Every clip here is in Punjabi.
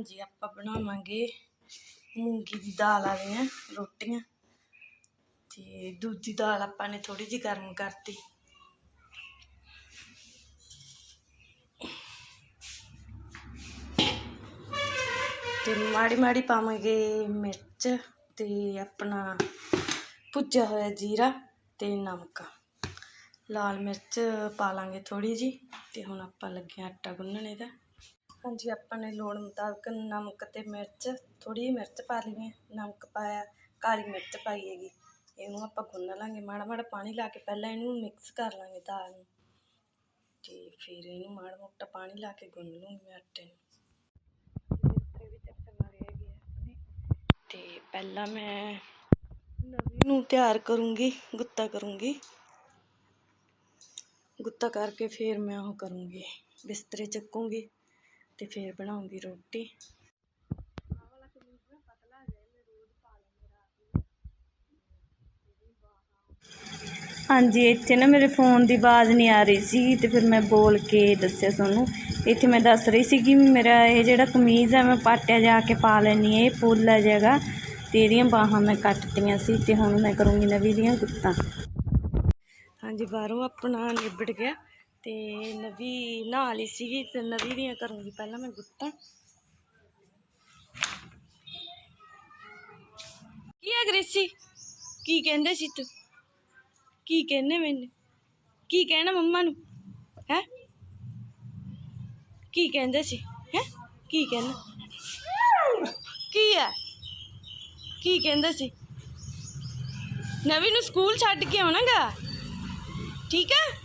ਹਾਂਜੀ, ਆਪਾਂ ਬਣਾਵਾਂਗੇ ਮੂੰਗੀ ਦੀ ਦਾਲ ਵਾਲੀਆਂ ਰੋਟੀਆਂ। ਤੇ ਦੂਜੀ ਦਾਲ ਆਪਾਂ ਨੇ ਥੋੜੀ ਜਿਹੀ ਗਰਮ ਕਰਤੀ। ਤੇ ਮਾੜੀ ਮਾੜੀ ਪਾਵਾਂਗੇ ਮਿਰਚ ਤੇ ਆਪਣਾ ਭੁੱਜਿਆ ਹੋਇਆ ਜੀਰਾ ਤੇ ਨਮਕ। ਲਾਲ ਮਿਰਚ ਪਾ ਲਾਂਗੇ ਥੋੜੀ ਜੀ ਤੇ ਹੁਣ ਆਪਾਂ ਲੱਗੇ ਹਾਂ ਆਟਾ ਗੁੰਨਣੇ ਦਾ ਹਾਂਜੀ ਆਪਾਂ ਨੇ ਲੋੜ ਮੁਤਾਬਕ ਨਮਕ ਤੇ ਮਿਰਚ ਥੋੜੀ ਜਿਹੀ ਮਿਰਚ ਪਾ ਲਈ ਹੈ। ਨਮਕ ਪਾਇਆ ਕਾਲੀ ਮਿਰਚ ਪਾਈ ਹੈਗੀ। ਇਹਨੂੰ ਆਪਾਂ ਗੁੰਨ ਲਾਂਗੇ ਮਾੜਾ ਮਾੜਾ ਪਾਣੀ ਲਾ ਕੇ ਪਹਿਲਾਂ ਇਹਨੂੰ ਮਿਕਸ ਕਰ ਲਾਂਗੇ ਦਾਲ ਨੂੰ। ਤੇ ਫਿਰ ਇਹਨੂੰ ਮਾੜਾ ਮੋਟਾ ਪਾਣੀ ਲਾ ਕੇ ਗੁੰਨ ਲੂੰਗੀ ਮੈਂ ਆਟੇ ਨੂੰ। ਤੇ ਪਹਿਲਾਂ ਮੈਂ ਨਵੀਂ ਨੂੰ ਤਿਆਰ ਕਰੂੰਗੀ ਗੁੱਤਾ ਕਰੂੰਗੀ। ਗੁੱਤਾ ਕਰਕੇ ਫਿਰ ਮੈਂ ਉਹ ਕਰੂੰਗੀ ਬਿਸਤਰੇ ਚੱਕੂੰਗੀ। ਤੇ ਫਿਰ ਬਣਾਉਂਗੀ ਰੋਟੀ। ਹਾਂਜੀ, ਇੱਥੇ ਨਾ ਮੇਰੇ ਫੋਨ ਦੀ ਆਵਾਜ਼ ਨਹੀਂ ਆ ਰਹੀ ਸੀ ਤੇ ਫਿਰ ਮੈਂ ਬੋਲ ਕੇ ਦੱਸਿਆ ਤੁਹਾਨੂੰ। ਇੱਥੇ ਮੈਂ ਦੱਸ ਰਹੀ ਸੀ ਕਿ ਮੇਰਾ ਇਹ ਜਿਹੜਾ ਕਮੀਜ਼ ਹੈ ਮੈਂ ਪਾਟਿਆ ਜਾ ਕੇ ਪਾ ਲੈਣੀ ਹੈ, ਇਹ ਫੁੱਲ ਹੈ ਜਗ੍ਹਾ ਤੇ ਇਹਦੀਆਂ ਬਾਹਾਂ ਮੈਂ ਕੱਟਤੀਆਂ ਸੀ ਤੇ ਹੁਣ ਮੈਂ ਕਰੂੰਗੀ ਨਵੀਂ ਦੀਆਂ ਗੁੱਤਾਂ। ਹਾਂਜੀ, ਬਾਹਰੋਂ ਆਪਣਾ ਨਿਬੜ ਗਿਆ। ਤੇ ਨਵੀਂ ਨਹਾ ਲਈ ਸੀਗੀ ਤੇ ਨਵੀਂ ਦੀਆਂ ਕਰੂੰਗੀ ਪਹਿਲਾਂ ਮੈਂ ਗੁੱਤਾਂ। ਕੀ ਹੈ ਗ੍ਰੇਸੀ? ਕੀ ਕਹਿੰਦੇ ਸੀ ਤੂੰ? ਕੀ ਕਹਿੰਦੇ ਮੈਨੂੰ? ਕੀ ਕਹਿਣਾ ਮੰਮਾ ਨੂੰ? ਹੈ? ਕੀ ਕਹਿੰਦੇ ਸੀ? ਹੈ? ਕੀ ਕਹਿਣਾ? ਕੀ ਹੈ? ਕੀ ਕਹਿੰਦੇ ਸੀ? ਨਵੀਂ ਨੂੰ ਸਕੂਲ ਛੱਡ ਕੇ ਆਉਣਾਗਾ ਠੀਕ ਹੈ?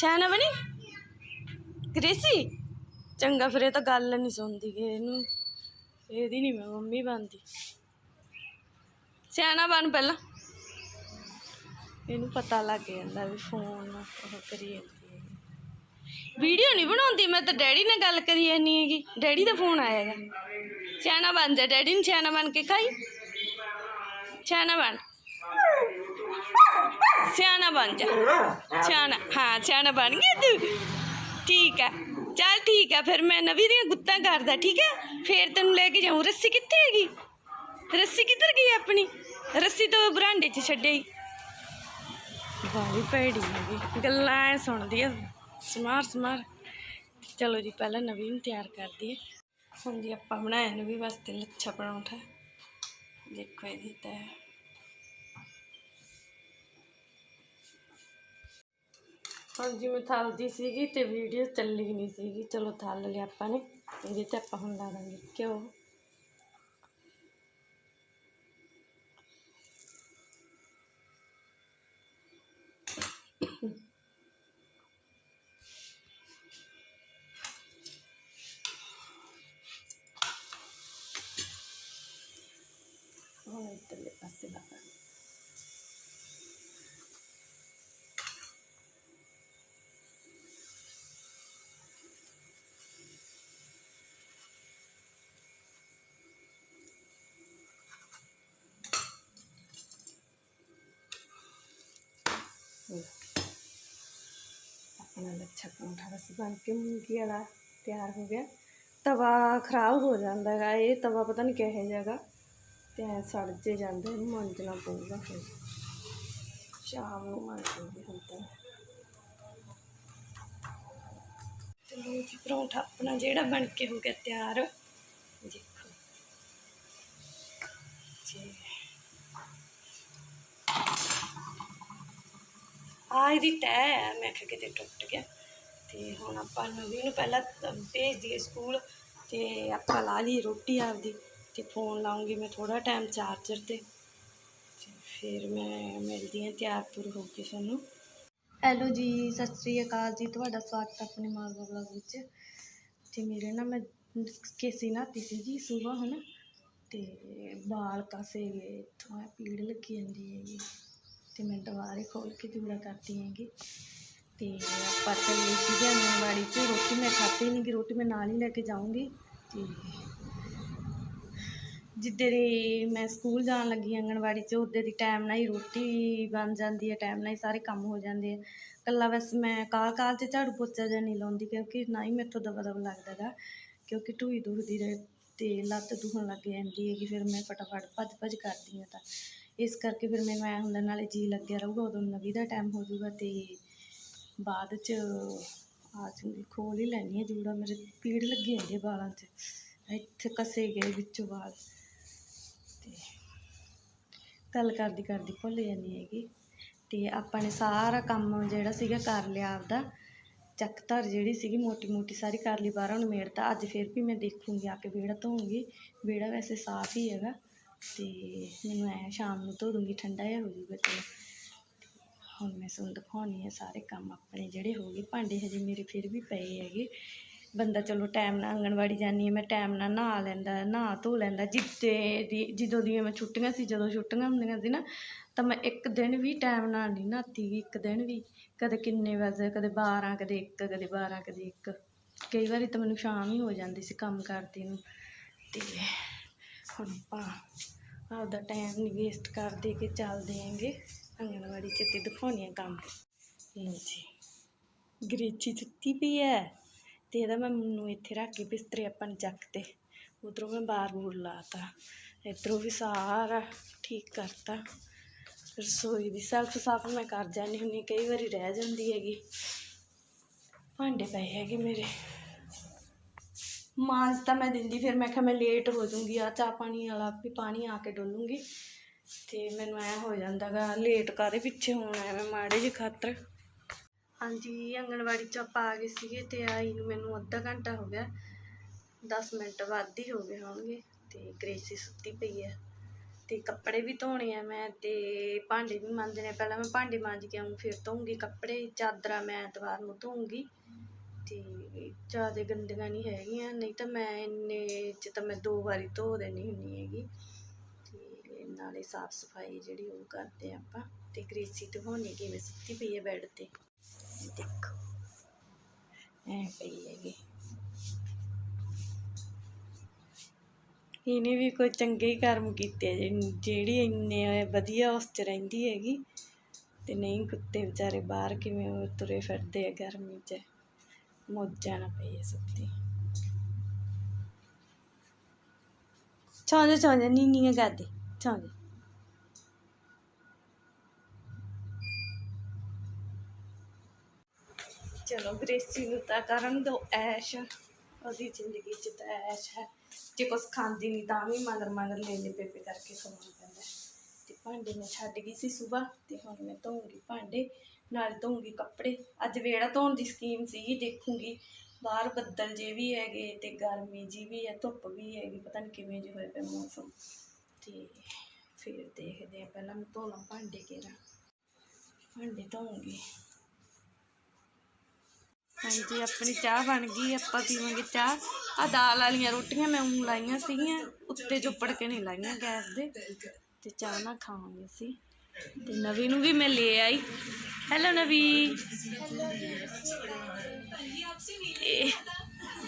ਛਾਣਾ ਬਣੀ? ਗ੍ਰੇਸੀ ਚੰਗਾ ਫਿਰ ਇਹ ਤਾਂ ਗੱਲ ਨਹੀਂ ਸੁਣਦੀ ਗੇ ਇਹਨੂੰ। ਇਹਦੀ ਨਹੀਂ ਮੈਂ ਮੰਮੀ ਬਣਦੀ। ਸਿਆਣਾ ਬਣ ਪਹਿਲਾਂ। ਇਹਨੂੰ ਪਤਾ ਲੱਗ ਜਾਂਦਾ ਵੀ ਫੋਨ ਉਹ ਕਰੀ ਜਾਂਦੀ ਹੈ। ਵੀਡੀਓ ਨਹੀਂ ਬਣਾਉਂਦੀ, ਮੈਂ ਤਾਂ ਡੈਡੀ ਨਾਲ ਗੱਲ ਕਰੀ ਜਾਂਦੀ ਹੈਗੀ। ਡੈਡੀ ਦਾ ਫੋਨ ਆਏਗਾ ਸਿਆਣਾ ਬਣ ਜਾ। ਡੈਡੀ ਨੂੰ ਸਿਆਣਾ ਬਣ ਕੇ ਖਾਈ। ਸਿਆਣਾ ਬਣ। ਸਿਆਣਾ ਬਣ ਜਾ। ਸਿਆਣਾ, ਹਾਂ, ਸਿਆਣਾ ਬਣ ਗਿਆ ਤੂੰ। ਠੀਕ ਹੈ, ਚੱਲ ਠੀਕ ਹੈ, ਫਿਰ ਮੈਂ ਨਵੀਂ ਦੀਆਂ ਗੁੱਤਾਂ ਕਰਦਾ, ਠੀਕ ਹੈ? ਫੇਰ ਤੈਨੂੰ ਲੈ ਕੇ ਜਾਊਂ। ਰੱਸੀ ਕਿੱਥੇ ਹੈਗੀ? ਰੱਸੀ ਕਿੱਧਰ ਗਈ ਆਪਣੀ? ਰੱਸੀ ਤਾਂ ਬਰਾਂਡੇ 'ਚ ਛੱਡਈ ਬਾਲੀ ਭੈੜੀ ਹੈਗੀ। ਗੱਲਾਂ ਐ ਸੁਣਦੀ ਆ। ਸਮਾਰ ਸਮਾਰ। ਚਲੋ ਜੀ, ਪਹਿਲਾਂ ਨਵੀਂ ਨੂੰ ਤਿਆਰ ਕਰਦੀ ਹੈ ਹੁਣ ਜੀ ਆਪਾਂ ਬਣਾਇਆ ਨਵੀਂ ਵਾਸਤੇ ਲੱਛਾ ਪਰੌਂਠਾ। ਦੇਖੋ ਇਹਦੀ ਤਾਂ ਹਾਂਜੀ ਮੈਂ ਥਲਦੀ ਸੀਗੀ ਤੇ ਵੀਡੀਓ ਚੱਲੀ ਨਹੀਂ ਸੀਗੀ, ਚਲੋ ਥਲ ਲਿਆ ਆਪਾਂ ਨੇ, ਇਹਦੇ ਤੇ ਆਪਾਂ ਹੁਣ ਲਾ ਦਾਂਗੇ ਘਿਓ ਆਪਣਾ ਲੱਛਾ ਪਰੌਂਠਾ ਬਸ ਬਣ ਕੇ ਮੂੰਗੀ ਵਾਲਾ ਤਿਆਰ ਹੋ ਗਿਆ। ਤਵਾ ਖਰਾਬ ਹੋ ਜਾਂਦਾ ਹੈਗਾ, ਇਹ ਤਵਾ ਪਤਾ ਨਹੀਂ ਕਿਹੋ ਜਿਹਾ ਹੈਗਾ। ਤੇ ਐਂ ਸੜ ਜੇ ਜਾਂਦਾ, ਇਹਨੂੰ ਮਾਂਜਣਾ ਪਊਗਾ ਫਿਰ। ਸ਼ਾਮ ਨੂੰ ਮਾਂਜੂਗੀ ਹੁਣ ਤਾਂ ਚਲੋ ਜੀ, ਪਰੌਂਠਾ ਆਪਣਾ ਜਿਹੜਾ ਬਣ ਕੇ ਹੋ ਗਿਆ ਤਿਆਰ ਦੇਖੋ ਜੀ ਆ ਇਹਦੀ ਤੈਅ ਹੈ, ਮੈਂ ਕਿਹਾ ਕਿਤੇ ਟੁੱਟ ਗਿਆ। ਤੇ ਹੁਣ ਆਪਾਂ ਨਵੀਂ ਨੂੰ ਪਹਿਲਾਂ ਤ- ਭੇਜ ਦਈਏ ਸਕੂਲ, ਤੇ ਆਪਾਂ ਲਾ ਲਈ ਰੋਟੀ ਆਪਦੀ, ਤੇ ਫੋਨ ਲਾਉਂਗੀ ਮੈਂ ਥੋੜਾ ਟਾਈਮ ਚਾਰਜਰ ਤੇ। ਫਿਰ ਮੈਂ ਮਿਲਦੀ ਹਾਂ ਤਿਆਰ ਤੁਰ ਹੋ ਕੇ ਤੁਹਾਨੂੰ। ਹੈਲੋ ਜੀ, ਸਤਿ ਸ੍ਰੀ ਅਕਾਲ ਜੀ, ਤੁਹਾਡਾ ਸਵਾਗਤ ਹੈ ਆਪਣੇ ਮਾਲਵਾ ਵਲੌਗ ਵਿੱਚ। ਤੇ ਮੇਰੇ ਨਾ ਮੈਂ ਕੇਸੀ ਨਹਾਤੀ ਸੀ ਜੀ ਸਵੇਰ ਹਨਾ? ਤੇ ਬਾਲ ਕਾਸੇ ਗਏ ਇੱਥੋਂ ਐਂ ਪੀੜ ਲੱਗੀ ਜਾਂਦੀ ਹੈ ਜੀ ਤੇ ਮੈਂ ਦੁਬਾਰੇ ਖੋਲ ਕੇ ਜੂੜਾ ਕਰਦੀ ਹੈਗੀ। ਤੇ ਆਪਾਂ ਚੱਲੇ ਸੀਗੇ ਆਂਗਣਵਾੜੀ 'ਚ, ਰੋਟੀ ਮੈਂ ਖਾਤੀ ਨਹੀਂ ਕਿ ਰੋਟੀ ਮੈਂ ਨਾਲ ਹੀ ਲੈ ਕੇ ਜਾਊਂਗੀ। ਤੇ ਜਿੱਦੇ ਦੀ ਮੈਂ ਸਕੂਲ ਜਾਣ ਲੱਗੀ ਆਂਗਣਵਾੜੀ 'ਚ ਉੱਦੇ ਦੀ ਟਾਈਮ ਨਾਲ ਹੀ ਰੋਟੀ ਬਣ ਜਾਂਦੀ ਹੈ ਟਾਈਮ ਨਾਲ ਹੀ ਸਾਰੇ ਕੰਮ ਹੋ ਜਾਂਦੇ ਆ। ਕੱਲਾ ਬਸ ਮੈਂ ਕਾਲ ਕਾਲ 'ਚ ਝਾੜੂ ਪੋਚਾ ਜਿਹਾ ਨਹੀਂ ਲਾਉਂਦੀ, ਕਿਉਂਕਿ ਨਾ ਹੀ ਮੇਰੇ ਤੋਂ ਦਵਾ ਦਵਾ ਲੱਗਦਾ ਗਾ, ਕਿਉਂਕਿ ਢੂਈ ਦੁਖਦੀ ਰਹੇ ਤੇ ਲੱਤ ਦੁਖਣ ਲੱਗ ਜਾਂਦੀ ਹੈਗੀ, ਫਿਰ ਮੈਂ ਫਟਾਫਟ ਭੱਜ ਭੱਜ ਕਰਦੀ ਹਾਂ ਤਾਂ। ਇਸ ਕਰਕੇ ਫਿਰ ਮੈਨੂੰ ਐ ਹੁੰਦਾ ਨਾਲੇ ਜੀ ਲੱਗਿਆ ਰਹੂਗਾ, ਉਦੋਂ ਨਵੀਂ ਦਾ ਟਾਈਮ ਹੋ ਜਾਊਗਾ ਤੇ ਬਾਅਦ 'ਚ ਆ ਜੂਗੀ ਖੋਲ ਹੀ ਲੈਣੀ ਹੈ ਜੂੜਾ, ਮੇਰੇ ਪੀੜ ਲੱਗੀ ਜਾਂਦੀ ਹੈ ਵਾਲਾਂ 'ਚ, ਇੱਥੇ ਕਸੇ ਗਏ ਵਿੱਚੋਂ ਵਾਲ ਤੇ ਗੱਲ ਕਰਦੀ ਕਰਦੀ ਭੁੱਲ ਜਾਂਦੀ ਹੈਗੀ। ਤੇ ਆਪਾਂ ਨੇ ਸਾਰਾ ਕੰਮ ਜਿਹੜਾ ਸੀਗਾ ਕਰ ਲਿਆ ਆਪਦਾ, ਚੱਕ ਧਰ ਜਿਹੜੀ ਸੀਗੀ ਮੋਟੀ ਮੋਟੀ ਸਾਰੀ ਕਰ ਲਈ, ਬਾਹਰੋਂ ਨਿਮੇੜਤਾ, ਅੱਜ ਫਿਰ ਵੀ ਮੈਂ ਦੇਖੂੰਗੀ, ਆ ਕੇ ਵਿਹੜਾ ਧੋਊਂਗੀ, ਵਿਹੜਾ ਵੈਸੇ ਸਾਫ਼ ਹੀ ਹੈਗਾ। ਤੇ ਮੈਨੂੰ ਐ ਸ਼ਾਮ ਨੂੰ ਧੋ ਦੂੰਗੀ ਠੰਡਾ ਜਿਹਾ ਹੋ ਜਾਊਗਾ ਚਲੋ। ਹੁਣ ਮੈਂ ਤੁਹਾਨੂੰ ਦਿਖਾਉਣੀ ਹੈ ਸਾਰੇ ਕੰਮ ਆਪਣੇ ਜਿਹੜੇ ਹੋ ਗਏ। ਭਾਂਡੇ ਹਜੇ ਮੇਰੇ ਫਿਰ ਵੀ ਪਏ ਹੈਗੇ। ਬੰਦਾ ਚਲੋ ਟਾਈਮ ਨਾਲ ਆਂਗਣਵਾੜੀ ਜਾਂਦੀ ਹੈ ਮੈਂ ਟਾਈਮ ਨਾਲ ਨਹਾ ਲੈਂਦਾ, ਨਹਾ ਧੋ ਲੈਂਦਾ। ਜਿੱਦੇ ਦੀ, ਜਦੋਂ ਦੀਆਂ ਮੈਂ ਛੁੱਟੀਆਂ ਸੀ, ਜਦੋਂ ਛੁੱਟੀਆਂ ਹੁੰਦੀਆਂ ਸੀ ਨਾ, ਤਾਂ ਮੈਂ ਇੱਕ ਦਿਨ ਵੀ ਟਾਈਮ ਨਾਲ ਨਹੀਂ ਨਹਾਤੀ ਗੀ, ਇੱਕ ਦਿਨ ਵੀ। ਕਦੇ ਕਿੰਨੇ ਵਜੇ, ਕਦੇ 12 ਕਦੇ 1 ਕਦੇ 12 ਕਦੇ 1 ਕਈ ਵਾਰੀ ਤਾਂ ਮੈਨੂੰ ਸ਼ਾਮ ਹੀ ਹੋ ਜਾਂਦੀ ਸੀ ਕੰਮ ਕਰਦੀ ਨੂੰ। ਤੇ ਹੁਣ ਆਪਾਂ ਆਪਦਾ ਟਾਈਮ ਨਹੀਂ ਵੇਸਟ ਕਰਦੇ ਕਿ ਚੱਲਦੇ ਆਂਗੇ ਆਂਗਣਵਾੜੀ 'ਚ ਤੇ ਦਿਖਾਉਣੀ ਆ ਕੰਮ। ਲਓ ਜੀ, ਗਰੀਚੀ ਸੁੱਤੀ ਪਈ ਹੈ ਤੇ ਇਹਦਾ ਮੈਂ ਮੈਨੂੰ ਇੱਥੇ ਰੱਖ ਕੇ ਬਿਸਤਰੇ ਆਪਾਂ ਨੇ ਚੱਕ ਤੇ, ਉਧਰੋਂ ਮੈਂ ਬਾਰ ਬੂਰ ਲਾਤਾ। ਇੱਧਰੋਂ ਵੀ ਸਾਰਾ ਠੀਕ ਕਰਤਾ। ਰਸੋਈ ਦੀ ਸੈਲਫ ਸਾਫ਼ ਮੈਂ ਕਰ ਜਾਂਦੀ ਹੁੰਦੀ ਕਈ ਵਾਰੀ ਰਹਿ ਜਾਂਦੀ ਹੈਗੀ। ਭਾਂਡੇ ਪਏ ਹੈਗੇ ਮੇਰੇ। ਮਾਂਜ ਤਾਂ ਮੈਂ ਦਿੰਦੀ, ਫਿਰ ਮੈਂ ਕਿਹਾ ਮੈਂ ਲੇਟ ਹੋ ਜਾਊਂਗੀ ਆ ਚਾਹ ਪਾਣੀ ਵਾਲਾ ਵੀ ਪਾਣੀ ਆ ਕੇ ਡੋਲੂੰਗੀ। ਤੇ ਮੈਨੂੰ ਐ ਹੋ ਜਾਂਦਾਗਾ ਲੇਟ ਕਾਦੇ ਪਿੱਛੇ ਹੋਣਾ ਐਵੇਂ ਮਾੜੇ ਜਿਹੇ ਖਾਤਰ। ਹਾਂਜੀ ਆਂਗਣਵਾੜੀ ਚ ਆਪਾਂ ਆ ਗਏ ਸੀਗੇ ਤੇ ਆਈ ਨੂੰ ਮੈਨੂੰ ਅੱਧਾ ਘੰਟਾ ਹੋ ਗਿਆ। 10 ਮਿੰਟ ਵੱਧ ਹੀ ਹੋ ਗਏ ਹੋਣਗੇ, ਤੇ ਗ੍ਰੇਸੀ ਸੁੱਤੀ ਪਈ ਹੈ ਤੇ ਕੱਪੜੇ ਵੀ ਧੋਣੇ ਆ ਮੈਂ, ਤੇ ਭਾਂਡੇ ਵੀ ਮਾਂਜਣੇ ਪਹਿਲਾਂ ਮੈਂ ਭਾਂਡੇ ਮਾਂਜ ਕੇ ਆਉਂ ਫਿਰ ਧੋਉਂਗੀ ਕੱਪੜੇ, ਚਾਦਰਾਂ ਮੈਂ ਐਤਵਾਰ ਨੂੰ ਧੋਉਂਗੀ ਅਤੇ ਜ਼ਿਆਦਾ ਗੰਦੀਆਂ ਨਹੀਂ ਹੈਗੀਆਂ, ਨਹੀਂ ਤਾਂ ਮੈਂ ਇੰਨੇ ਚ ਤਾਂ ਮੈਂ ਦੋ ਵਾਰੀ ਧੋ ਦੇਣੀ ਹੁੰਦੀ ਹੈਗੀ। ਅਤੇ ਨਾਲੇ ਸਾਫ਼ ਸਫ਼ਾਈ ਜਿਹੜੀ ਉਹ ਕਰਦੇ ਆਪਾਂ ਅਤੇ ਗ੍ਰੇਸੀ ਤੇ ਕਿਵੇਂ ਸੁੱਤੀ ਪਈ ਹੈ ਬੈੱਡ ਤੇ। ਦੇਖੋ, ਐ ਪਈ ਹੈਗੀ। ਇਹਨੇ ਵੀ ਕੋਈ ਚੰਗੇ ਹੀ ਕਰਮ ਕੀਤੇ ਆ ਜਿਹੜੀ ਇੰਨੇ ਵਧੀਆ ਉਸ 'ਚ ਰਹਿੰਦੀ ਹੈਗੀ, ਤੇ ਨਹੀਂ ਕੁੱਤੇ ਵਿਚਾਰੇ ਬਾਹਰ ਕਿਵੇਂ ਤੁਰੇ ਫਿਰਦੇ ਆ ਗਰਮੀ 'ਚ। ਮੋਜਾਂ ਨਾ ਪਈ ਸੁੱਤੀ। ਚੌਂਦੇ ਚੌਂਦੇ ਨੀਨੀਆਂ ਕਰਦੇ ਚੌਂਦੇ ਚਲੋ ਗ੍ਰੇਸੀ ਨੂੰ ਤਾਂ ਕਰਨ ਦੋ ਐਸ਼। ਉਹਦੀ ਜ਼ਿੰਦਗੀ 'ਚ ਤਾਂ ਐਸ਼ ਹੈ। ਜੇ ਕੁਛ ਖਾਂਦੀ ਨਹੀਂ ਤਾਂ ਵੀ ਮਗਰ ਮਗਰ ਲੈ ਲੈ ਬੇਬੇ ਕਰਕੇ ਖਵਾਉਣਾ ਪੈਂਦਾ ਤੇ ਭਾਂਡੇ ਮੈਂ ਛੱਡ ਗਈ ਸੀ ਸਵੇਰ ਤੇ ਹੁਣ ਮੈਂ ਧੋਉਂਗੀ ਭਾਂਡੇ। ਨਾਲ ਧੋਉਂਗੀ ਕੱਪੜੇ। ਅੱਜ ਵੇੜਾ ਧੋਣ ਦੀ ਸਕੀਮ ਸੀਗੀ, ਦੇਖੂੰਗੀ। ਬਾਹਰ ਬੱਦਲ ਜੇ ਵੀ ਹੈਗੇ ਤੇ ਗਰਮੀ ਜੀ ਵੀ ਹੈ, ਧੁੱਪ ਵੀ ਹੈਗੀ, ਪਤਾ ਨਹੀਂ ਕਿਵੇਂ ਜਿਹੇ ਹੋਇਆ ਪਏ ਮੌਸਮ। ਤੇ ਫਿਰ ਦੇਖਦੇ ਆ ਪਹਿਲਾਂ ਮੈਂ ਧੋਣਾ ਭਾਂਡੇ ਕਿਹੜਾ। ਭਾਂਡੇ ਧੋਉਂਗੀ ਹਾਂਜੀ, ਆਪਣੀ ਚਾਹ ਬਣ ਗਈ, ਆਪਾਂ ਪੀਵਾਂਗੇ ਚਾਹ। ਆ ਦਾਲ ਵਾਲੀਆਂ ਰੋਟੀਆਂ ਮੈਂ ਉਂ ਲਾਈਆਂ ਸੀਗੀਆਂ, ਉੱਤੇ ਚੁੱਪੜ ਕੇ ਨਹੀਂ ਲਾਈਆਂ ਗੈਸ ਦੇ। ਤੇ ਚਾਹ ਨਾ ਖਾਵਾਂਗੇ ਅਸੀਂ। ਤੇ ਨਵੀ ਨੂੰ ਵੀ ਮੈਂ ਲੈ ਆਈ। ਹੈਲੋ ਨਵੀ। ਇਹ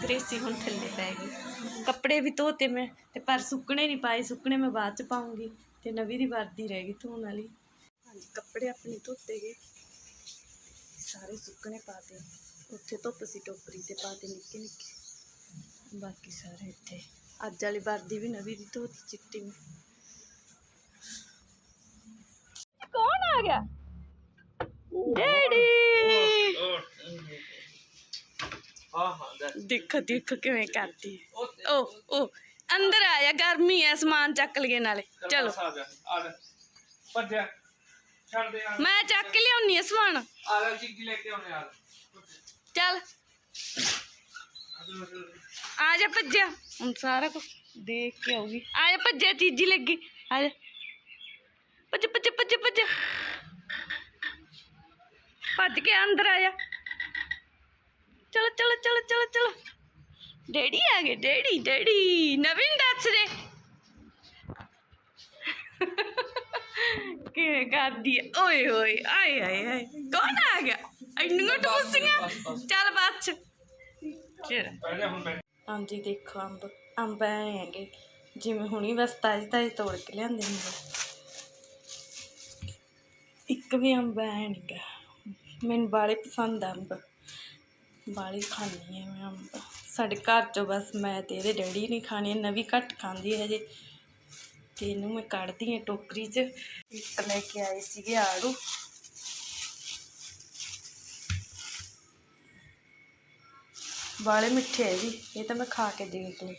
ਗ੍ਰੇਸੀ ਹੁਣ ਥੱਲੇ ਪੈ ਗਈ। ਕੱਪੜੇ ਵੀ ਧੋਤੇ ਮੈਂ ਤੇ ਪਰ ਸੁੱਕਣੇ ਨਹੀਂ ਪਾਏ। ਸੁੱਕਣੇ ਮੈਂ ਬਾਅਦ ਚ ਪਾਉਂਗੀ ਤੇ ਨਵੀ ਦੀ ਵਰਦੀ ਰਹਿ ਗਈ ਧੋਣ ਵਾਲੀ। ਹਾਂਜੀ, ਕੱਪੜੇ ਆਪਣੇ ਧੋਤੇ ਗਏ। ਸਾਰੇ ਸੁੱਕਣੇ ਪਾਤੇ ਉੱਥੇ ਧੁੱਪ ਸੀ ਟੋਕਰੀ ਤੇ ਪਾਤੇ ਨਿੱਕੇ ਨਿੱਕੇ। ਬਾਕੀ ਸਾਰੇ ਇੱਥੇ। ਅੱਜ ਵਾਲੀ ਵਰਦੀ ਵੀ ਨਵੀਂ ਦੀ ਧੋਤੀ ਚਿੱਟੀ ਨੂੰ ਕੌਣ ਆ ਗਿਆ ਡੈਡੀ ਦੇਖ ਦੇਖ ਕਿਵੇਂ ਕਰਦੀ ਹੈ। ਓ ਓ ਅੰਦਰ ਆ ਜਾ ਗਰਮੀ ਐ ਸਮਾਨ ਚੱਕ ਲਈਏ ਨਾਲੇ ਚਲੋ ਭੱਜਿਆ ਛੱਡ ਦੇ ਆ ਮੈਂ ਚੱਕ ਲਿਆਉਣੀ ਆ ਸਮਾਨ ਆ ਲੈ ਚੀਜ਼ੀ ਲੈ ਕੇ ਆਉਣੇ ਆ ਚੱਲ ਆ ਜਾ ਭੱਜ ਭੱਜ ਭੱਜ ਭੱਜ। ਭੱਜ ਕੇ ਅੰਦਰ ਆ ਜਾ। ਚਲੋ ਚਲੋ ਚਲੋ ਚਲੋ ਚਲੋ। ਡੈਡੀ ਆ ਗਏ ਡੈਡੀ ਡੈਡੀ। ਨਵੀਨ ਦੱਸ ਦੇ। ਕਿਵੇਂ ਕਰਦੀ ਹੈ ਓਏ ਓਏ ਆਏ ਆਏ ਆਏ। ਕੌਣ ਆ ਗਿਆ? ਇੰਨੀਆਂ ਟੂਸੀਆਂ? ਚੱਲ ਬਾਅਦ ਚ ਚਿਰ ਬਹਿ ਜਾ ਹੁਣ ਬੈਠ ਹਾਂਜੀ ਦੇਖੋ ਅੰਬ। ਅੰਬ ਐ ਹੈਗੇ। ਜਿਵੇਂ ਹੁਣੀ ਬਸ ਤਾਜ਼ੇ ਤਾਜ਼ੇ ਤੋੜ ਕੇ ਲਿਆਂਦੇ ਹੁੰਦੇ ਇੱਕ ਵੀ ਅੰਬ ਐ ਨਹੀਂਗਾ ਮੈਨੂੰ ਬਾਲੇ ਪਸੰਦ ਆ ਅੰਬ। ਬਾਲੇ ਖਾਂਦੀ ਹਾਂ ਮੈਂ ਅੰਬ। ਸਾਡੇ ਘਰ ਚੋਂ ਬਸ ਮੈਂ ਤੇ ਇਹਦੇ ਡੈਡੀ ਨਹੀਂ ਖਾਣੇ ਨਵੀਂ ਘੱਟ ਖਾਂਦੀ ਹੈ ਹਜੇ। ਤੇ ਇਹਨੂੰ ਮੈਂ ਕੱਢਦੀ ਹਾਂ ਟੋਕਰੀ 'ਚ। ਇੱਕ ਲੈ ਕੇ ਆਏ ਸੀਗੇ ਆੜੂ ਬਾਲੇ ਮਿੱਠੇ ਹੈ ਜੀ। ਇਹ ਤਾਂ ਮੈਂ ਖਾ ਕੇ ਦੇਖ ਲਈ।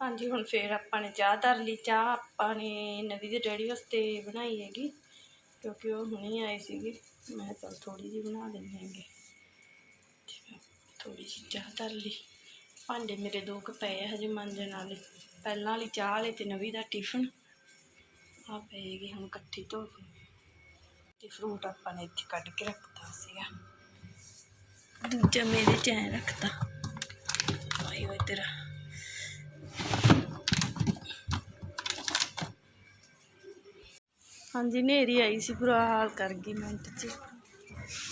ਹਾਂਜੀ, ਹੁਣ ਫੇਰ ਆਪਾਂ ਨੇ ਚਾਹ ਧਰ ਲਈ। ਚਾਹ ਆਪਾਂ ਨੇ ਨਵੀਂ ਦੇ ਡੈਡੀ ਵਾਸਤੇ ਬਣਾਈ ਹੈਗੀ, ਕਿਉਂਕਿ ਉਹ ਹੁਣੇ ਆਏ ਸੀਗੇ। ਮੈਂ ਚਲ ਥੋੜੀ ਜਿਹੀ ਬਣਾ ਦਿੰਦੇ ਹੈਗੇ। ਥੋੜੀ ਜਿਹੀ ਚਾਹ ਧਰ ਲਈ। ਭਾਂਡੇ ਮੇਰੇ ਦੋ ਕੁ ਪਏ ਆ ਹਜੇ ਮਾਂਜਣ ਵਾਲੇ। ਪਹਿਲਾਂ ਵਾਲੀ ਚਾਹ ਵਾਲੇ ਤੇ ਨਵੀਂ ਦਾ ਟਿਫਨ। ਆ ਪਏਗੀ ਹੁਣ ਇਕੱਠੀ ਧੋ ਕੇ। ਤੇ ਫਰੂਟ ਆਪਾਂ ਨੇ ਇੱਥੇ ਕੱਢ ਕੇ ਰੱਖਤਾ ਸੀਗਾ। ਦੂਜਾ ਮੇਰੇ ਚ ਐ ਰੱਖਤਾ। ਹਾਂਜੀ ਨੇਰੀ ਆਈ ਸੀ, ਬੁਰਾ ਹਾਲ ਕਰ ਗਈ ਮਿੰਟ 'ਚ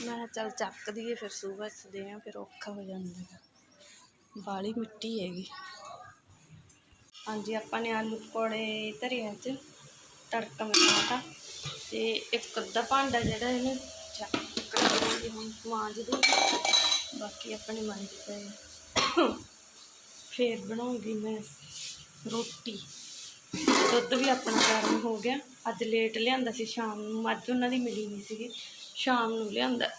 ਮੈਂ ਚੱਲ ਚੱਕ ਦਈਏ, ਫਿਰ ਸੂਬਾ ਸਦੇ ਆ ਫਿਰ ਔਖਾ ਹੋ ਜਾਂਦਾ ਹੈਗਾ ਬਾਲੀ ਮਿੱਟੀ ਹੈਗੀ। ਹਾਂਜੀ, ਆਪਾਂ ਨੇ ਆਲੂ ਪਕੌੜੇ ਧਰੇ ਅੱਜ ਤੜਕਾ ਮਸਾਤਾ ਤੇ ਇੱਕ ਅੱਧਾ ਭਾਂਡਾ ਜਿਹੜਾ ਇਹਨੂੰ ਚੱਕ ਕੇ ਹੁਣ ਮਾਂਜ ਦੂੰ ਬਾਕੀ ਆਪਣੇ ਮਾਂਜ ਪਏ ਫੇਰ ਬਣਾਉਂਗੀ ਮੈਂ ਰੋਟੀ। ਦੁੱਧ ਵੀ ਆਪਣਾ ਗਰਮ ਹੋ ਗਿਆ। ਅੱਜ ਲੇਟ ਲਿਆਂਦਾ ਸੀ, ਸ਼ਾਮ ਨੂੰ, ਅੱਜ ਉਹਨਾਂ ਦੀ ਮਿਲੀ ਨਹੀਂ ਸੀਗੀ, ਸ਼ਾਮ ਨੂੰ ਲਿਆਂਦਾ।